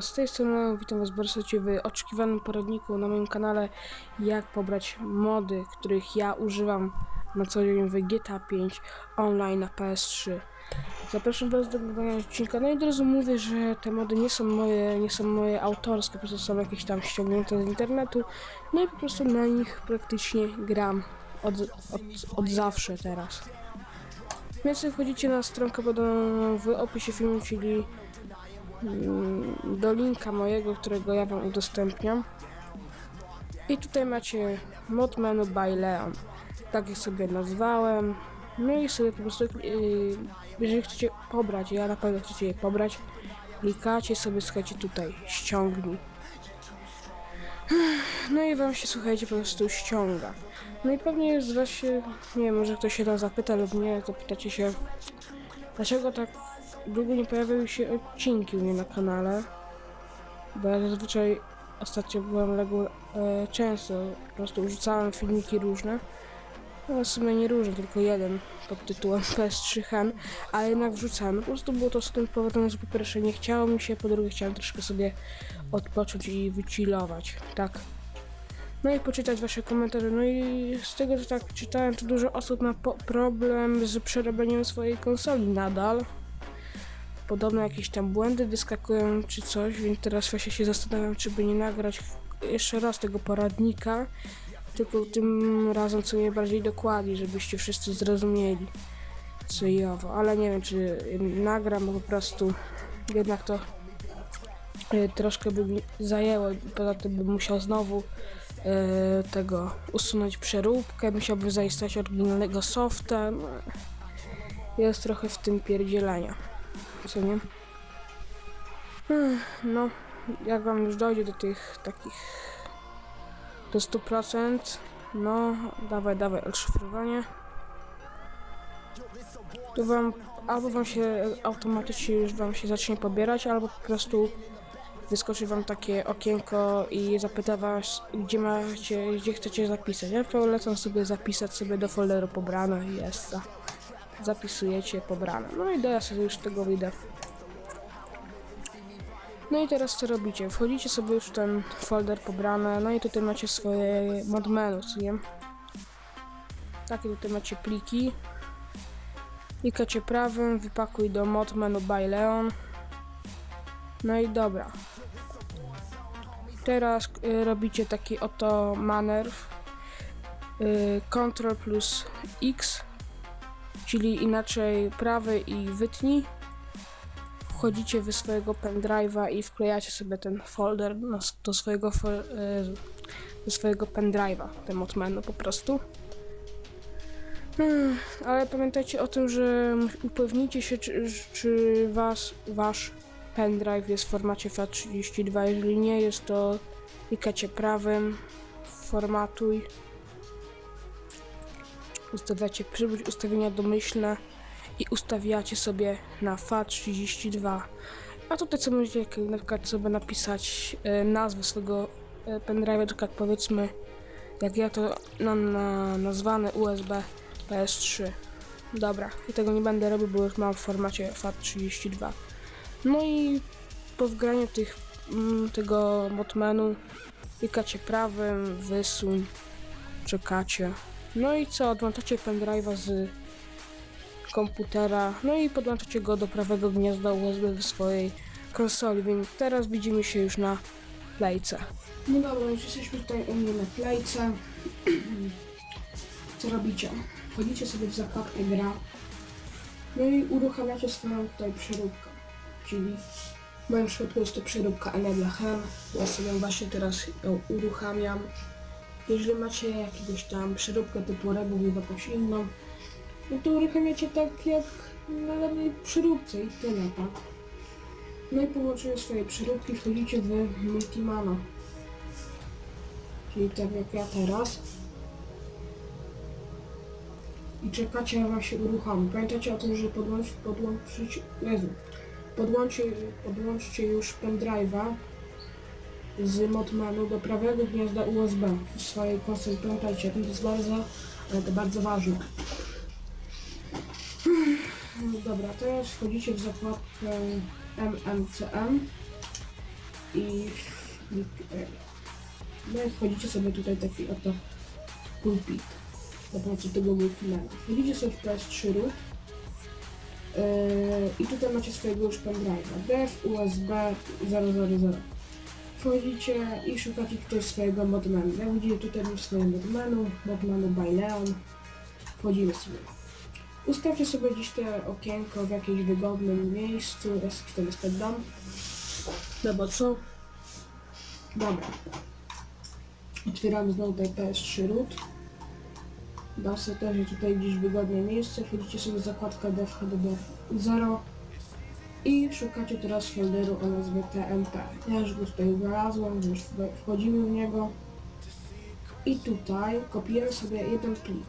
Z tej strony witam was bardzo w oczekiwanym poradniku na moim kanale jak pobrać mody, których ja używam na co dzień w GTA 5 online na PS3. Zapraszam was do oglądania odcinka. No i od razu mówię, że te mody nie są moje, nie są moje autorskie, po prostu są jakieś tam ściągnięte z internetu. No i po prostu na nich praktycznie gram od, od, od zawsze teraz. Więc wchodzicie na stronkę podaną w opisie filmu, czyli do linka mojego, którego ja wam udostępniam. I tutaj macie mod menu by Leon. Tak jak sobie nazwałem. No i sobie po prostu, yy, jeżeli chcecie pobrać, ja na pewno chcecie je pobrać, klikacie sobie, słuchajcie tutaj, ściągnij. No i wam się, słuchajcie, po prostu ściąga. No i pewnie z was się, nie wiem, może ktoś się tam zapyta lub nie, zapytacie się, dlaczego tak długo nie pojawiały się odcinki u mnie na kanale. Bo ja zazwyczaj ostatnio byłem legły e, często, po prostu rzucałem filmiki różne. No w sumie nie różne, tylko jeden pod tytułem PS3 Hen, ale jednak wrzucałem. Po prostu było to z tym powodem, że po pierwsze nie chciało mi się, po drugie chciałem troszkę sobie odpocząć i wychillować, tak. No i poczytać wasze komentarze. No i z tego, co tak czytałem, to dużo osób ma problem z przerabianiem swojej konsoli nadal. Podobno jakieś tam błędy wyskakują czy coś, więc teraz właśnie się zastanawiam, czy by nie nagrać jeszcze raz tego poradnika, tylko tym razem co najbardziej dokładnie, żebyście wszyscy zrozumieli co i owo. Ale nie wiem, czy nagram, bo po prostu jednak to e, troszkę by mi zajęło. Poza tym bym musiał znowu e, tego usunąć przeróbkę, musiałbym zaistnieć oryginalnego softa. No, jest trochę w tym pierdzielenia. Co nie? No, jak wam już dojdzie do tych takich do 100%, no, dawaj, dawaj, odszyfrowanie. To wam, albo wam się automatycznie już wam się zacznie pobierać, albo po prostu wyskoczy wam takie okienko i zapyta was, gdzie macie, gdzie chcecie zapisać. Ja polecam sobie zapisać sobie do folderu pobrane i jest to. Zapisujecie pobrane. No i teraz już tego wyjdę. No i teraz co robicie? Wchodzicie sobie już w ten folder pobrane, no i tutaj macie swoje mod menu, co nie? Takie tutaj macie pliki. Klikacie prawym, wypakuj do mod menu by Leon. No i dobra. Teraz y, robicie taki oto manewr. Y, Ctrl plus X, czyli inaczej prawy i wytnij. Wchodzicie w swojego pendrive'a i wklejacie sobie ten folder do swojego y, do swojego pendrive'a, ten mod menu po prostu. Hmm, ale pamiętajcie o tym, że upewnijcie się, czy, czy was, wasz pendrive jest w formacie FAT32. Jeżeli nie jest, to klikacie prawym, formatuj. Ustawiacie przywróć ustawienia domyślne i ustawiacie sobie na FAT32. A tutaj co możecie jak na przykład sobie napisać e, nazwę swojego e, pendrive'a, na przykład powiedzmy jak ja to na, na nazwane USB PS3. Dobra, i tego nie będę robił, bo już mam w formacie FAT32. No i po wgraniu tych, mm, tego modmenu klikacie prawym, wysuń, czekacie. No i co, odłączacie pendrive'a z komputera, no i podłączacie go do prawego gniazda USB w swojej konsoli, więc teraz widzimy się już na playce. No dobra, już jesteśmy tutaj u mnie na playce. Co robicie? Wchodzicie sobie w zakładkę gra, no i uruchamiacie swoją tutaj przeróbkę, czyli w moim przypadku jest to przeróbka Enabla Hem. Ja sobie właśnie teraz ją uruchamiam. Jeżeli macie jakiegoś tam przeróbkę typu Rebu lub jakąś inną, no to uruchamiacie tak jak na danej przeróbce i tyle, tak? No i po włączeniu swojej przeróbki wchodzicie w Multimana. Czyli tak jak ja teraz. I czekacie aż się uruchomi. Pamiętajcie o tym, że podłącz, podłączyć, Jezu, podłączcie, podłączcie już pendrive'a z modmanu do prawego gniazda USB w swojej konsoli. Pamiętajcie, to jest bardzo, to bardzo ważne. Dobra, teraz wchodzicie w zakładkę MMCM i. No i wchodzicie sobie tutaj taki oto pulpit za pomocą tego multimenu. Wchodzicie sobie w PS3 root yy, i tutaj macie swojego już pendrive'a dev USB 000. Wchodzicie i szukacie tutaj swojego modmenu. Jak widzicie tutaj mam swoje modmenu, modmenu by Leon. Wchodzimy sobie. Ustawcie sobie gdzieś te okienko w jakimś wygodnym miejscu. Ja sobie sobie dam. No bo co? Dobra. Otwieramy znowu tutaj PS3 root. Dam sobie też tutaj gdzieś wygodne miejsce. Wchodzicie sobie zakładkę dev HDD 0 i szukacie teraz folderu o nazwie TMP. Ja już go tutaj znalazłem, już wchodzimy w niego. I tutaj kopiujemy sobie jeden plik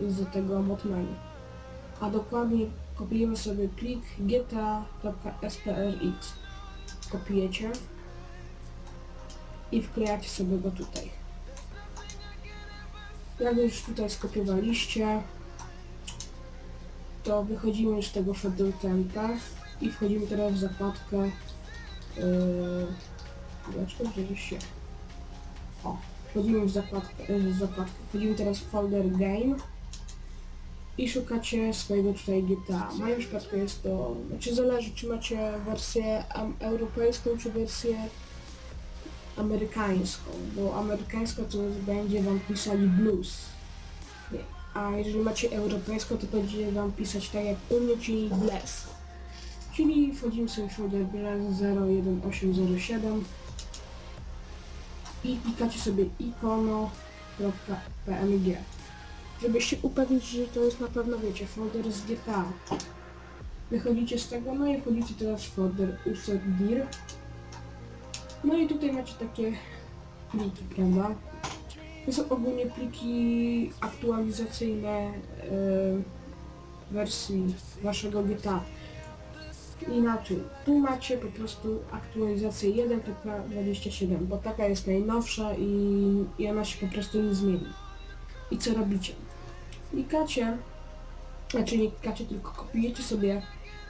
z tego modmenu. A dokładnie kopiujemy sobie plik gta.sprx. Kopiujecie i wklejacie sobie go tutaj. Jak już tutaj skopiowaliście, to wychodzimy z tego folderu TMP i wchodzimy teraz w zakładkę yy, Dlaczego gdzieś się o, wchodzimy w zakładkę, yy, w zakładkę wchodzimy teraz w folder game i szukacie swojego tutaj GTA. W moim przypadku jest to, znaczy zależy czy macie wersję europejską czy wersję amerykańską, bo amerykańska to będzie wam pisali blues. A jeżeli macie europejską, to będzie wam pisać tak jak u mnie, czyli bless. Czyli wchodzimy sobie w folder bless 01807 i klikacie sobie ikono.png żeby się upewnić, że to jest na pewno, wiecie, folder z GTA. Wychodzicie z tego, no i wchodzicie teraz w folder user dir. No i tutaj macie takie pliki, prawda? To są ogólnie pliki aktualizacyjne e, wersji waszego GTA. Inaczej, tu macie po prostu aktualizację 1.27, bo taka jest najnowsza i, i ona się po prostu nie zmieni. I co robicie? Klikacie, znaczy nie klikacie, tylko kopiujecie sobie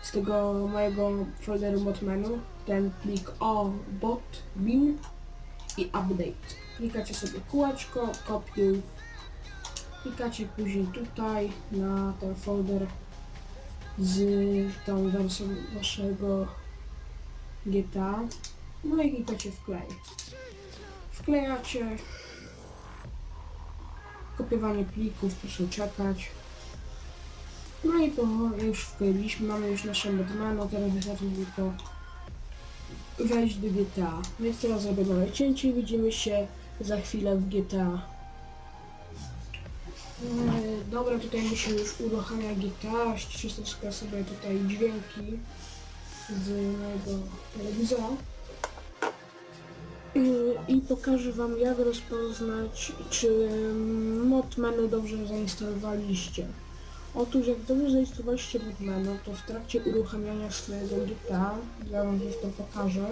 z tego mojego folderu modmenu ten plik o bot bin i update. Klikacie sobie kółeczko, kopiuj. Klikacie później tutaj na ten folder z tą wersją waszego GTA. No i klikacie wklej. Wklejacie. Kopiowanie plików, proszę czekać. No i po już wkleiliśmy, mamy już nasze modmano, teraz wystarczy tylko wejść do GTA. Więc teraz zrobię małe cięcie i widzimy się za chwilę w GTA. Eee, dobra, tutaj mi już uruchamia GTA, ściszę troszkę sobie tutaj dźwięki z mojego telewizora. Yy, I pokażę Wam jak rozpoznać, czy mod menu dobrze zainstalowaliście. Otóż jak dobrze zainstalowaliście mod menu, to w trakcie uruchamiania swojego GTA, ja Wam już to pokażę,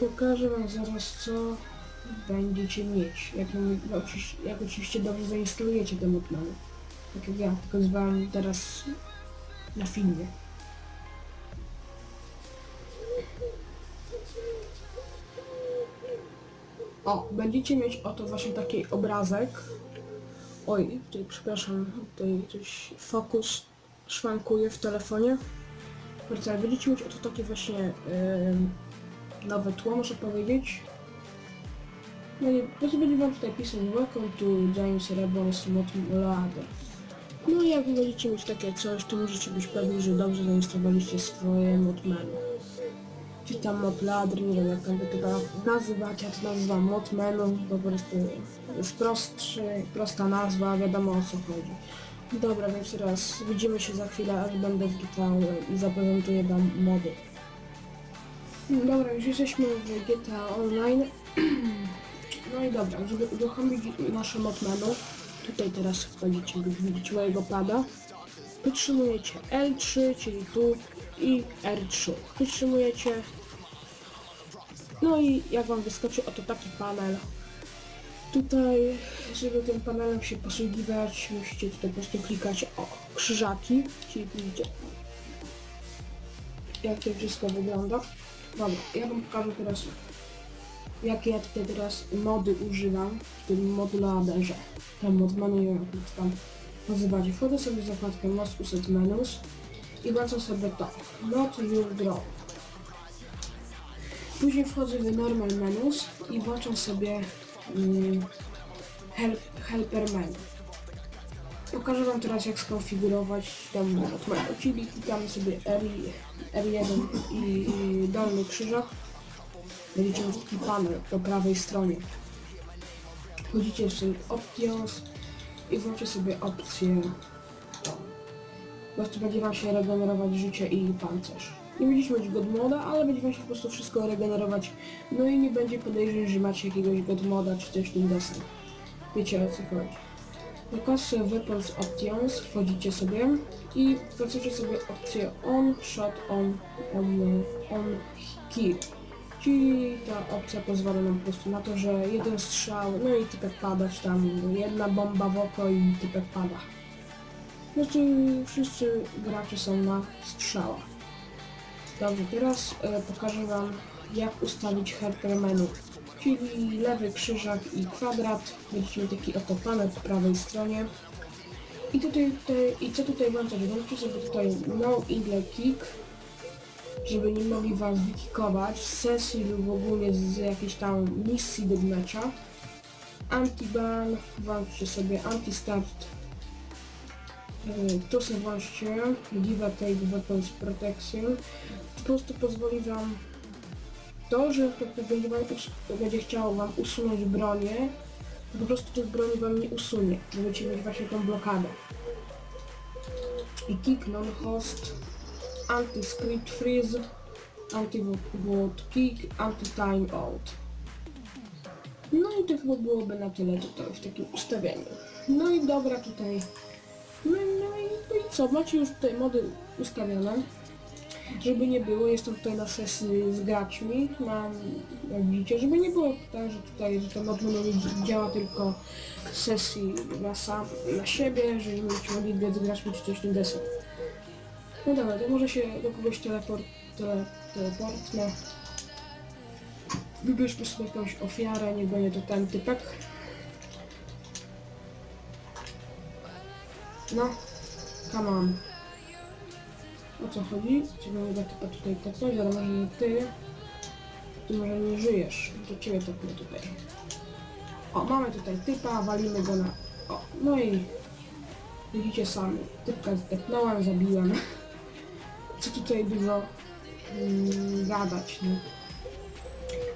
pokażę Wam zaraz co będziecie mieć, jak, no, jak oczywiście dobrze zainstalujecie ten mod menu. Tak jak ja pokazywałem teraz na filmie. O, będziecie mieć oto właśnie taki obrazek. Oj, tutaj przepraszam, tutaj coś fokus szwankuje w telefonie. Wracaj, będziecie mieć oto takie właśnie em, nowe tło, muszę powiedzieć. No i po prostu będzie wam tutaj pisać Welcome to James Rebels Modulator. No i jak będziecie mieć takie coś, to możecie być pewni, że dobrze zainstalowaliście swoje mod menu czy tam mod nie wiem jak tam by to nazywać, ja to nazywam mod po prostu jest prostszy, prosta nazwa, wiadomo o co chodzi. Dobra, więc teraz widzimy się za chwilę, aż będę w GTA i zaprezentuję wam mody. Dobra, już jesteśmy w GTA Online. No i dobra, żeby uruchomić nasze mod menu, tutaj teraz będziecie widzieć mojego pada. Wytrzymujecie L3, czyli tu i R3. Wytrzymujecie. No i jak wam wyskoczy oto taki panel. Tutaj, żeby tym panelem się posługiwać, musicie tutaj po prostu klikać o krzyżaki, czyli widzicie jak to wszystko wygląda. Dobra, ja wam pokażę teraz, jakie ja tutaj teraz mody używam w tym moduladerze. Ten mod menu, jak tam nazywacie. Wchodzę sobie w zakładkę Most Uset Menus i włączam sobie to. Not Your Draw. Później wchodzę w Normal Menus i włączam sobie mm, help, Helper Menu. Pokażę Wam teraz jak skonfigurować tam od mojego czyli klikamy sobie R, R1 i, i dolny krzyżak. Będziecie mieć panel po prawej stronie. Wchodzicie w Options i włączcie sobie opcję. Po prostu będzie Wam się regenerować życie i pancerz. Nie będziecie mieć godmoda, ale będzie Wam się po prostu wszystko regenerować. No i nie będzie podejrzeń, że macie jakiegoś godmoda czy w tym deseń. Wiecie o co chodzi. Na kasę Weapons Options wchodzicie sobie i wpracujecie sobie opcję On, Shot, On, On, on Kill. Czyli ta opcja pozwala nam po prostu na to, że jeden strzał, no i typek pada, czy tam jedna bomba w oko i typek pada. To wszyscy gracze są na strzała. Dobrze, teraz e, pokażę Wam jak ustawić helper menu. Czyli lewy krzyżak i kwadrat. Będziecie taki oto panel po prawej stronie. I tutaj, tutaj i co tutaj włączać? Włączcie sobie tutaj no igle kick, żeby nie mogli was wykikować z sesji lub ogólnie z jakiejś tam misji do mecza. Anti-ban, włączcie sobie anti-start. Tu sobie włączcie Give Take Weapons Protection. Po prostu pozwoli wam to, że jak będzie, wam będzie chciało wam usunąć bronię, to po prostu tych broni wam nie usunie. Będziecie mieć właśnie tą blokadę. I kick non-host, anti-script freeze, anti-vote kick, anti-time out. No i to chyba byłoby na tyle tutaj w takim ustawieniu. No i dobra tutaj. No, no, i, no i co, macie już tutaj mody ustawione. Żeby nie było, jestem tutaj na sesji z graczmi, mam, jak widzicie, żeby nie było tak, że tutaj, że ten mod działa tylko w sesji na sam, na siebie, że nie będziecie mogli grać z graczmi czy coś tym deseń. No dobra, to może się do kogoś teleport, tele, teleportnę. Wybierzmy sobie jakąś ofiarę, nie będzie to ten typek. No, come on. O co chodzi? Czy da typa tutaj tepnąć, ale może nie ty. Ty może nie żyjesz. To ciebie tepnę tutaj. O, mamy tutaj typa, walimy go na... O, no i... Widzicie sami. Typka zdepnąłem, zabiłem. Co tutaj dużo mm, no.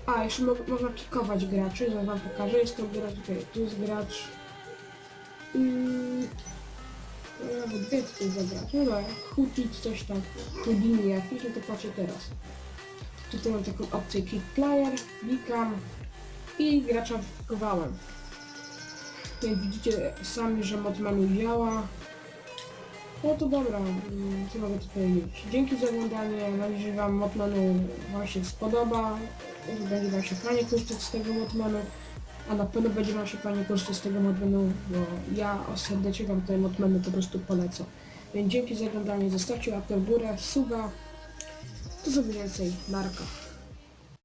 A, jeszcze mo można kikować graczy, że wam pokażę. Jest to gra tutaj, tu jest gracz... Yy, nawet wie co to zagrać. No dobra, Hutit coś tam, Houdini jakiś, no to patrzę teraz. Tutaj mam taką opcję Kick Player, klikam i gracza wkowałem. Tutaj widzicie sami, że mod menu działa. No to dobra, co mogę tu powiedzieć. Dzięki za oglądanie, mam nadzieję, że Wam mod menu Wam się spodoba, że będzie Wam się fajnie korzystać z tego mod menu, a na pewno będzie Wam się fajnie korzystać z tego mod menu, bo ja serdecznie Wam ten mod menu po prostu polecam. Więc dzięki za oglądanie, zostawcie łapkę w górę, suba, to sobie więcej, narka.